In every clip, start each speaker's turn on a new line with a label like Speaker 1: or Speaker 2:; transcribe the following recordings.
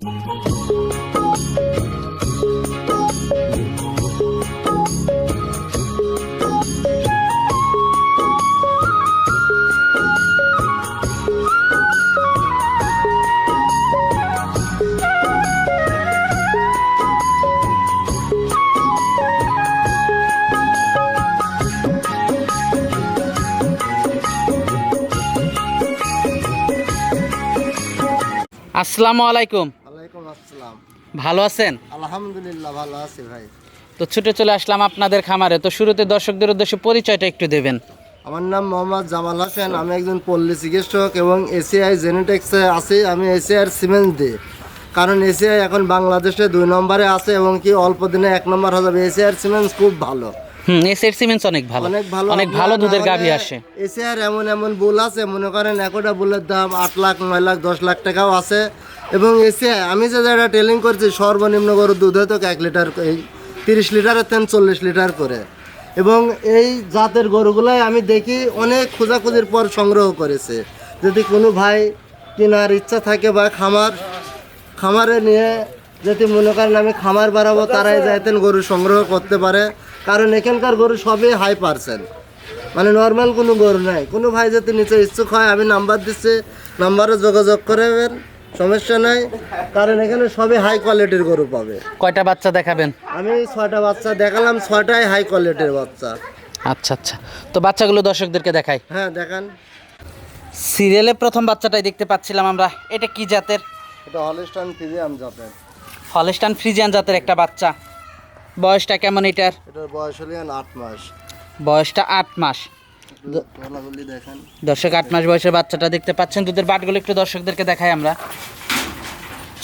Speaker 1: আসসালামু আলাইকুম
Speaker 2: ওয়ালাইকুম আসসালাম
Speaker 1: ভালো আছেন?
Speaker 2: আলহামদুলিল্লাহ ভালো আছি ভাই।
Speaker 1: তো ছুটে চলে আসলাম আপনাদের খামারে। তো শুরুতে দর্শকদের উদ্দেশ্যে পরিচয়টা একটু দেবেন।
Speaker 2: আমার নাম মোহাম্মদ জামাল হোসেন আমি একজন পল্লী চিকিৎসক এবং এসিআই জেনেটিক্সে আছি। আমি এসিআর সিমেন্ট দিই কারণ এসিআই এখন বাংলাদেশে দুই নম্বরে আছে এবং কি অল্প দিনে এক নম্বর হয়ে যাবে এসিআর সিমেন্ট খুব ভালো।
Speaker 1: হুম এসের সিমেন্টস অনেক ভালো।
Speaker 2: অনেক ভালো।
Speaker 1: অনেক ভালো দুধের গাভী আসে।
Speaker 2: এসিআর এমন এমন বুল আছে। মনে করেন একটা বুলের দাম আট লাখ নয় লাখ দশ লাখ টাকাও আছে। এবং এসে আমি যে যেটা টেলিং করছি সর্বনিম্ন গরুর দুধ হয়তো এক লিটার এই তিরিশ লিটারের তেন চল্লিশ লিটার করে। এবং এই জাতের গরুগুলাই আমি দেখি অনেক খোঁজাখুঁজির পর সংগ্রহ করেছে। যদি কোনো ভাই কেনার ইচ্ছা থাকে বা খামার খামারে নিয়ে যদি মনে করেন আমি খামার বাড়াবো তারাই যাইতেন গরু সংগ্রহ করতে পারে। কারণ এখানকার গরু সবই হাই পার্সেন্ট মানে নর্মাল কোনো গরু নাই। কোনো ভাই যদি নিচে ইচ্ছুক হয় আমি নাম্বার দিচ্ছি নাম্বারে যোগাযোগ করবেন। সমস্যা নাই কারণ এখানে সবই হাই কোয়ালিটির গরু পাবে।
Speaker 1: কয়টা বাচ্চা দেখাবেন?
Speaker 2: আমি ছয়টা বাচ্চা দেখালাম ছয়টাই হাই কোয়ালিটির বাচ্চা।
Speaker 1: আচ্ছা আচ্ছা। তো বাচ্চাগুলো দর্শকদেরকে দেখাই।
Speaker 2: হ্যাঁ দেখান।
Speaker 1: সিরিয়ালে প্রথম বাচ্চাটাই দেখতে পাচ্ছিলাম আমরা। এটা কি জাতের?
Speaker 2: এটা হলিস্টান ফ্রিজিয়ান জাতের।
Speaker 1: হলস্টান ফ্রিজিয়ান জাতের একটা বাচ্চা। বয়সটা কেমন এটার?
Speaker 2: এটার বয়স হলে আট মাস।
Speaker 1: বয়সটা আট মাস। দর্শক আট মাস বয়সের বাচ্চাটা দেখতে পাচ্ছেন। দুধের বাটগুলো একটু দর্শকদেরকে দেখাই আমরা।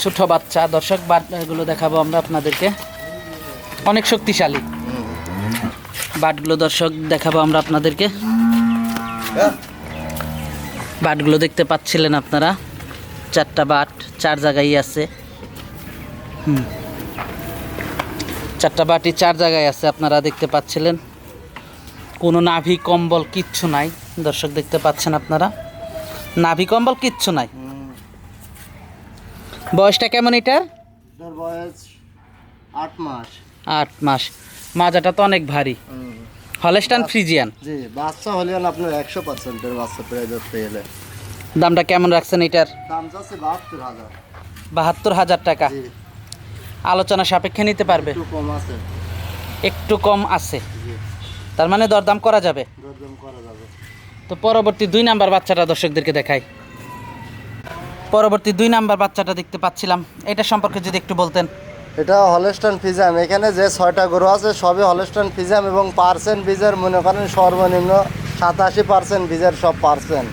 Speaker 1: ছোট বাচ্চা। দর্শক বাটগুলো দেখাবো আমরা আপনাদেরকে। অনেক শক্তিশালী। বাটগুলো দর্শক দেখাবো আমরা আপনাদেরকে। বাটগুলো দেখতে পাচ্ছিলেন আপনারা? চারটা বাট চার জায়গায় আছে। হুম। চারটা বাটি চার জায়গায় আছে আপনারা দেখতে পাচ্ছিলেন। কোনো নাভি কম্বল কিচ্ছু নাই। দর্শক দেখতে পাচ্ছেন আপনারা। নাভি কম্বল কিচ্ছু নাই। বয়সটা কেমন এটার?
Speaker 2: বয়স আট মাস।
Speaker 1: আট মাস। মাজাটা তো অনেক ভারী। হলেস্টান ফ্রিজিয়ান।
Speaker 2: জি বাচ্চা হলে আপনার একশো পার্সেন্টের বাচ্চা প্রায় ধরতে গেলে
Speaker 1: দামটা কেমন রাখছেন এটার?
Speaker 2: দাম যাচ্ছে বাহাত্তর হাজার।
Speaker 1: বাহাত্তর হাজার টাকা। আলোচনা সাপেক্ষে নিতে পারবে?
Speaker 2: একটু কম আছে।
Speaker 1: একটু কম আছে। তার মানে দরদাম করা যাবে?
Speaker 2: দরদাম করা যাবে।
Speaker 1: তো পরবর্তী দুই নাম্বার বাচ্চাটা দর্শকদেরকে দেখাই। পরবর্তী দুই নাম্বার বাচ্চাটা দেখতে পাচ্ছিলাম। এটা সম্পর্কে যদি একটু বলতেন।
Speaker 2: এটা হলস্টান ফিজাম এখানে যে ছয়টা গরু আছে সবই হলস্টান ফিজাম এবং পার্সেন্ট বীজের মনে করেন সর্বনিম্ন সাতাশি পার্সেন্ট বীজের সব পার্সেন্ট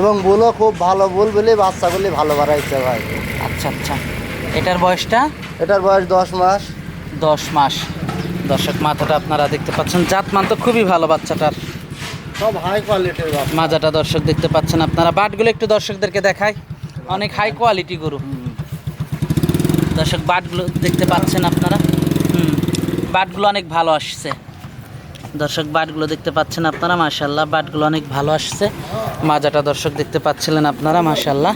Speaker 2: এবং বুলও খুব ভালো বুল বলে বাচ্চাগুলি ভালো বাড়াইছে ভাই।
Speaker 1: আচ্ছা আচ্ছা। এটার বয়সটা?
Speaker 2: এটার বয়স দশ মাস।
Speaker 1: দশ মাস। দর্শক মাথাটা আপনারা দেখতে পাচ্ছেন জাত মান তো খুবই ভালো বাচ্চাটার।
Speaker 2: সব হাই কোয়ালিটির বাচ্চা।
Speaker 1: মাজাটা দর্শক দেখতে পাচ্ছেন আপনারা। বাটগুলো একটু দর্শকদেরকে দেখায় অনেক হাই কোয়ালিটি গরু। দর্শক বাটগুলো দেখতে পাচ্ছেন আপনারা। হুম বাটগুলো অনেক ভালো আসছে। দর্শক বাটগুলো দেখতে পাচ্ছেন আপনারা মাশাল্লাহ বাটগুলো অনেক ভালো আসছে। মাজাটা দর্শক দেখতে পাচ্ছিলেন আপনারা মাশাল্লাহ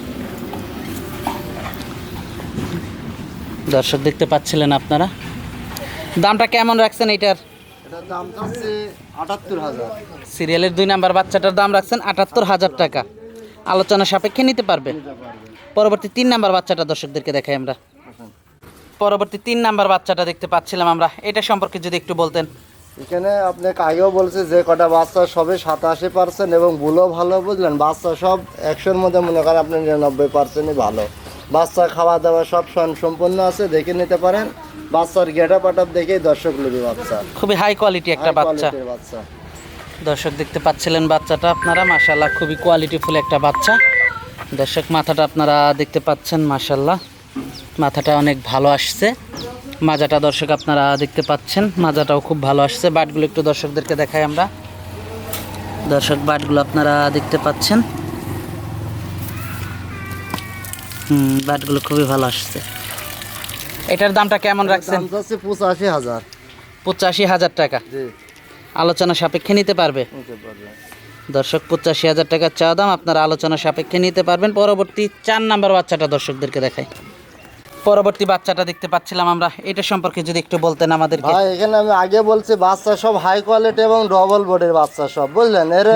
Speaker 1: দর্শক দেখতে পাচ্ছিলেন আপনারা। দামটা কেমন রাখছেন এটার সিরিয়ালের দুই নাম্বার বাচ্চাটার দাম রাখছেন আটাত্তর হাজার টাকা। আলোচনা সাপেক্ষে নিতে পারবে। পরবর্তী তিন নাম্বার বাচ্চাটা দর্শকদেরকে দেখাই আমরা। পরবর্তী তিন নাম্বার বাচ্চাটা দেখতে পাচ্ছিলাম আমরা। এটা সম্পর্কে যদি একটু বলতেন।
Speaker 2: এখানে আপনাকে আগেও বলছে যে কটা বাচ্চা সবে সাতাশি পার্সেন্ট এবং বুলো ভালো বুঝলেন। বাচ্চা সব একশোর মধ্যে মনে করেন আপনি নিরানব্বই পার্সেন্টই ভালো। বাচ্চা খাওয়া দাওয়া সব সম্পূর্ণ আছে দেখে নিতে পারেন। বাচ্চার গেটা পাটাপ দেখেই দর্শক নেবে বাচ্চা।
Speaker 1: খুবই হাই কোয়ালিটি একটা বাচ্চা।
Speaker 2: বাচ্চা।
Speaker 1: দর্শক দেখতে পাচ্ছিলেন বাচ্চাটা আপনারা মাশাল্লাহ খুবই কোয়ালিটিফুল একটা বাচ্চা। দর্শক মাথাটা আপনারা দেখতে পাচ্ছেন মাশাল্লাহ মাথাটা অনেক ভালো আসছে। মাজাটা দর্শক আপনারা দেখতে পাচ্ছেন মাজাটাও খুব ভালো আসছে। বাটগুলো একটু দর্শকদেরকে দেখাই আমরা। দর্শক বাটগুলো আপনারা দেখতে পাচ্ছেন। হুম বাটগুলো খুবই ভালো আসছে। এটার দামটা কেমন রাখছেন?
Speaker 2: পঁচাশি হাজার।
Speaker 1: পঁচাশি হাজার টাকা।
Speaker 2: জি।
Speaker 1: আলোচনা সাপেক্ষে নিতে পারবে? দর্শক পঁচাশি হাজার টাকা চা দাম আপনারা আলোচনা সাপেক্ষে নিতে পারবেন। পরবর্তী চার নাম্বার বাচ্চাটা দর্শকদেরকে দেখাই। পরবর্তী বাচ্চাটা দেখতে পাচ্ছিলাম আমরা। এটা সম্পর্কে যদি একটু বলতেন আমাদের
Speaker 2: ভাই এখানে আমি আগে বলছি বাচ্চা সব হাই কোয়ালিটি এবং ডবল বোর্ডের বাচ্চা সব বুঝলেন? এর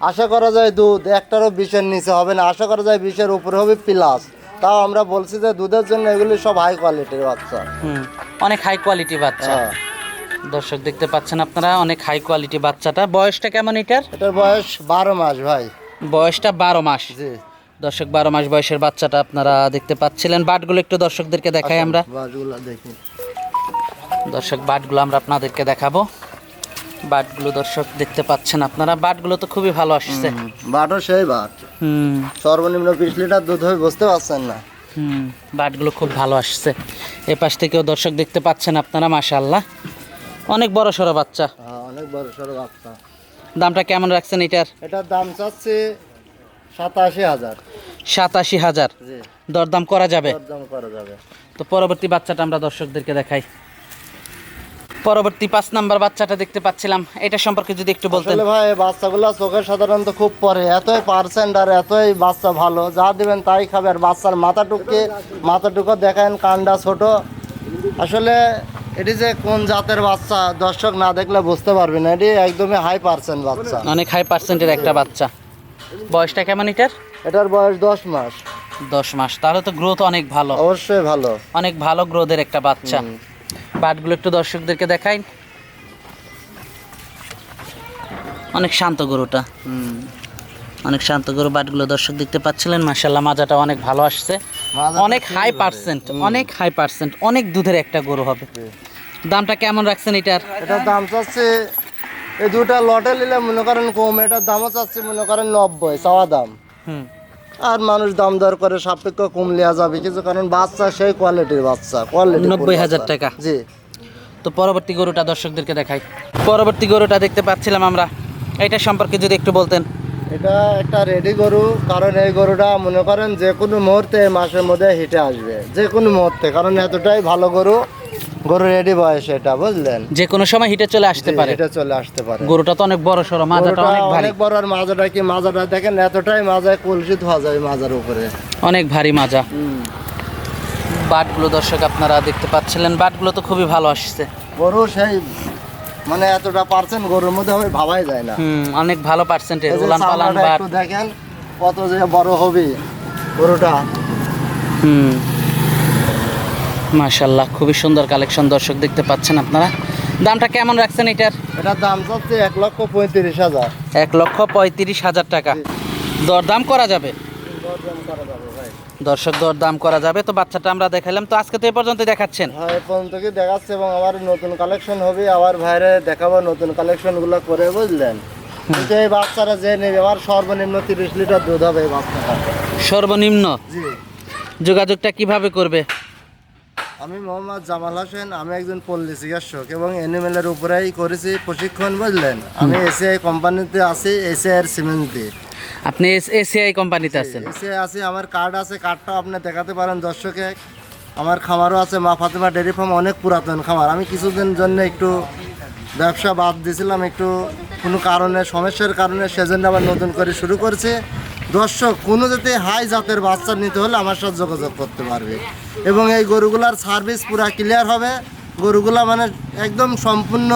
Speaker 2: আশা করা যায় দুধ একটারও বিশের নিচে হবে না আশা করা যায় বিশের উপরে হবে প্লাস তাও আমরা বলছি যে দুধের জন্য এগুলি সব হাই কোয়ালিটির বাচ্চা।
Speaker 1: হুম অনেক হাই কোয়ালিটি বাচ্চা।
Speaker 2: হ্যাঁ।
Speaker 1: দর্শক দেখতে পাচ্ছেন আপনারা অনেক হাই কোয়ালিটি বাচ্চাটা। বয়সটা কেমন এটার?
Speaker 2: এটার বয়স বারো মাস ভাই।
Speaker 1: বয়সটা বারো মাস।
Speaker 2: জি।
Speaker 1: দর্শক বারো মাস বয়সের বাচ্চাটা আপনারা দেখতে পাচ্ছিলেন। বাটগুলো একটু দর্শকদেরকে দেখাই আমরা।
Speaker 2: বাসগুলো দেখি।
Speaker 1: দর্শক বাটগুলো আমরা আপনাদেরকে দেখাবো। বাটগুলো দর্শক দেখতে পাচ্ছেন আপনারা। বাটগুলো তো খুবই ভালো আসছে।
Speaker 2: বাটও সেই বাট।
Speaker 1: হুম।
Speaker 2: সর্বনিম্ন বিশ লিটার দুধ হবে বুঝতে পারছেন না।
Speaker 1: হুম বাটগুলো খুব ভালো আসছে। এ পাশ থেকেও দর্শক দেখতে পাচ্ছেন আপনারা মাশাল্লাহ অনেক বড় সড়ো বাচ্চা।
Speaker 2: হ্যাঁ অনেক বড় সড়ো বাচ্চা।
Speaker 1: দামটা কেমন রাখছেন এটার?
Speaker 2: এটার দাম চাচ্ছে সাতাশি হাজার।
Speaker 1: সাতাশি হাজার। দরদাম করা যাবে।
Speaker 2: দাম করা যাবে।
Speaker 1: তো পরবর্তী বাচ্চাটা আমরা দর্শকদেরকে দেখাই। পরবর্তী পাঁচ নাম্বার বাচ্চাটা দেখতে পাচ্ছিলাম। এটা সম্পর্কে যদি একটু বলতেন।
Speaker 2: ভাই বাচ্চাগুলো চোখে সাধারণত খুব পরে। এতই পার্সেন্ট আর এতই বাচ্চা ভালো। যা দিবেন তাই খাবে। আর বাচ্চার মাথাটুকে মাথাটুকু দেখেন কান্ডা ছোট। আসলে এটি যে কোন জাতের বাচ্চা দর্শক না দেখলে বুঝতে পারবে না। এটি একদমই হাই পার্সেন্ট বাচ্চা।
Speaker 1: অনেক হাই পার্সেন্টের একটা বাচ্চা। বয়সটা কেমন এটার?
Speaker 2: এটার বয়স দশ মাস।
Speaker 1: দশ মাস। তাহলে তো গ্রোথ অনেক ভালো।
Speaker 2: অবশ্যই ভালো।
Speaker 1: অনেক ভালো গ্রোথের একটা বাচ্চা। বাটগুলো একটু দর্শকদেরকে দেখাই। অনেক শান্ত গরুটা। অনেক শান্ত গরু বাটগুলো দর্শক দেখতে পাচ্ছিলেন। মাসাল্লাহ মাজাটা অনেক ভালো আসছে। অনেক হাই পার্সেন্ট অনেক হাই পার্সেন্ট অনেক দুধের একটা গরু হবে। দামটা কেমন রাখছেন এটার?
Speaker 2: এটার দাম চাচ্ছে এই দুটা লটে নিলে মনে করেন কম এটার দামও চাচ্ছে মনে করেন নব্বই চাওয়া দাম।
Speaker 1: হুম।
Speaker 2: আর মানুষ দাম দর করে সাপেক্ষ কম লিয়া যাবে। কিছু কারণ বাচ্চা সেই কোয়ালিটির বাচ্চা কোয়ালিটি
Speaker 1: নব্বই হাজার টাকা।
Speaker 2: জি।
Speaker 1: তো পরবর্তী গরুটা দর্শকদেরকে দেখাই। পরবর্তী গরুটা দেখতে পাচ্ছিলাম আমরা। এটা সম্পর্কে যদি একটু বলতেন।
Speaker 2: এটা একটা রেডি গরু কারণ এই গরুটা মনে করেন যে কোনো মুহূর্তে মাসের মধ্যে হিটে আসবে। যে কোনো মুহূর্তে কারণ এতটাই ভালো গরু গরু রেডি বয়স এটা বুঝলেন?
Speaker 1: যে কোনো সময় হিটে চলে আসতে পারে।
Speaker 2: এটা চলে আসতে পারে।
Speaker 1: গরুটা তো অনেক বড় সড়ো মাজাটা অনেক ভারী।
Speaker 2: অনেক বড় আর মাজাটা কি মাজাটা? দেখেন এতটাই মাজায় যায় মাজার উপরে।
Speaker 1: অনেক ভারী মাজা। বাটগুলো দর্শক আপনারা দেখতে পাচ্ছিলেন বাটগুলো তো খুবই ভালো আসছে।
Speaker 2: গরু সেই মানে এতটা পার্সেন্ট গরুর মধ্যে হবে ভাবাই যায় না।
Speaker 1: অনেক ভালো পার্সেন্টেজ উলান পালান বাট।
Speaker 2: দেখেন কত যে বড় হবে গরুটা।
Speaker 1: হুম। মাশাল্লাহ খুবই সুন্দর কালেকশন দর্শক দেখতে পাচ্ছেন আপনারা। দামটা কেমন রাখছেন এটার?
Speaker 2: এটার দাম চাচ্ছে এক লক্ষ পঁয়ত্রিশ হাজার।
Speaker 1: এক লক্ষ পঁয়ত্রিশ হাজার টাকা। দরদাম করা যাবে? দর্শক দরদাম করা যাবে। তো বাচ্চাটা আমরা দেখালাম তো আজকে তো এই পর্যন্ত দেখাচ্ছেন?
Speaker 2: হ্যাঁ এ পর্যন্ত কি দেখাচ্ছে এবং আবার নতুন কালেকশন হবে। আবার বাইরে দেখাবো নতুন কালেকশনগুলো করে বুঝলেন? কিন্তু এই বাচ্চারা যে নেবে আবার সর্বনিম্ন তিরিশ লিটার দুধ হবে এই বাচ্চাটা
Speaker 1: সর্বনিম্ন?
Speaker 2: জি।
Speaker 1: যোগাযোগটা কীভাবে করবে?
Speaker 2: আমি মোহাম্মদ জামাল হোসেন আমি একজন পল্লী চিকিৎসক এবং এনিমেলের উপরেই করেছি প্রশিক্ষণ বুঝলেন? আমি এসিআই কোম্পানিতে আছি এসিআই সিমেন্টে
Speaker 1: আপনি এসিআই কোম্পানিতে আছেন?
Speaker 2: এসিআই আছে আমার কার্ড আছে কার্ডটাও আপনি দেখাতে পারেন দর্শকে। আমার খামারও আছে মা ফাতেমা ডেয়ারি ফার্ম অনেক পুরাতন খামার। আমি কিছুদিন জন্য একটু ব্যবসা বাদ দিয়েছিলাম একটু কোনো কারণে সমস্যার কারণে সেজন্য আবার নতুন করে শুরু করছে। দর্শক, কোনো যাতে হাই জাতের বাচ্চা নিতে হলে আমার সাথে যোগাযোগ করতে পারবে। এবং এই গরুগুলার সার্ভিস পুরা ক্লিয়ার হবে। গরুগুলা মানে একদম সম্পূর্ণ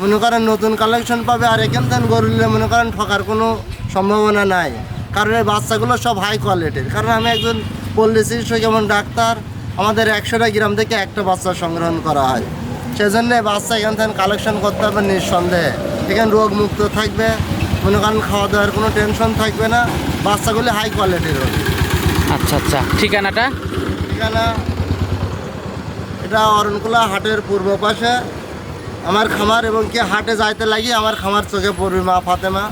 Speaker 2: মনে করেন নতুন কালেকশন পাবে আর এখান থেকে গরু নিলে মনে করেন ঠকার কোনো সম্ভাবনা নাই। কারণ এই বাচ্চাগুলো সব হাই কোয়ালিটির কারণ আমি একজন পল্লী চিকিৎসক এবং ডাক্তার, আমাদের একশোটা গ্রাম থেকে একটা বাচ্চা সংগ্রহণ করা হয়। সেজন্য বাচ্চা এখান থেকে কালেকশন করতে হবে নিঃসন্দেহে। এখানে রোগ মুক্ত থাকবে। মনে করেন খাওয়া দাওয়ার কোনো টেনশন থাকবে না। বাচ্চাগুলি হাই কোয়ালিটির হবে
Speaker 1: আচ্ছা আচ্ছা। ঠিকানাটা?
Speaker 2: ঠিকানা এটা অরণকুলা হাটের পূর্ব পাশে। আমার খামার এবং কি হাটে যাইতে লাগি আমার খামার চোখে পড়বে মা ফাতেমা।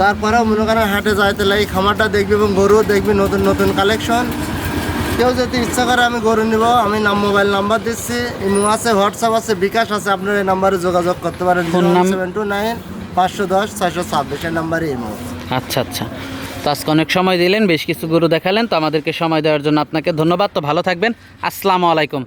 Speaker 2: তারপরেও মনে করেন হাটে যাইতে লাগি খামারটা দেখবি এবং গরুও দেখবি নতুন নতুন কালেকশন কেউ যদি ইচ্ছা করে আমি গরু নিব আমি নাম মোবাইল নাম্বার দিচ্ছি। ইমো আছে হোয়াটসঅ্যাপ আছে বিকাশ আছে আপনার এই নাম্বারে যোগাযোগ করতে পারেন। সেভেন টু নাইন পাঁচশো দশ, ছয়শো ছাব্বিশ নম্বরে নাম্বারে ইমো
Speaker 1: আচ্ছা আচ্ছা। তো আজকে অনেক সময় দিলেন, বেশ কিছু গুরু দেখালেন, তো আমাদেরকে সময় দেওয়ার জন্য আপনাকে ধন্যবাদ। তো ভালো থাকবেন। আসসালামু আলাইকুম।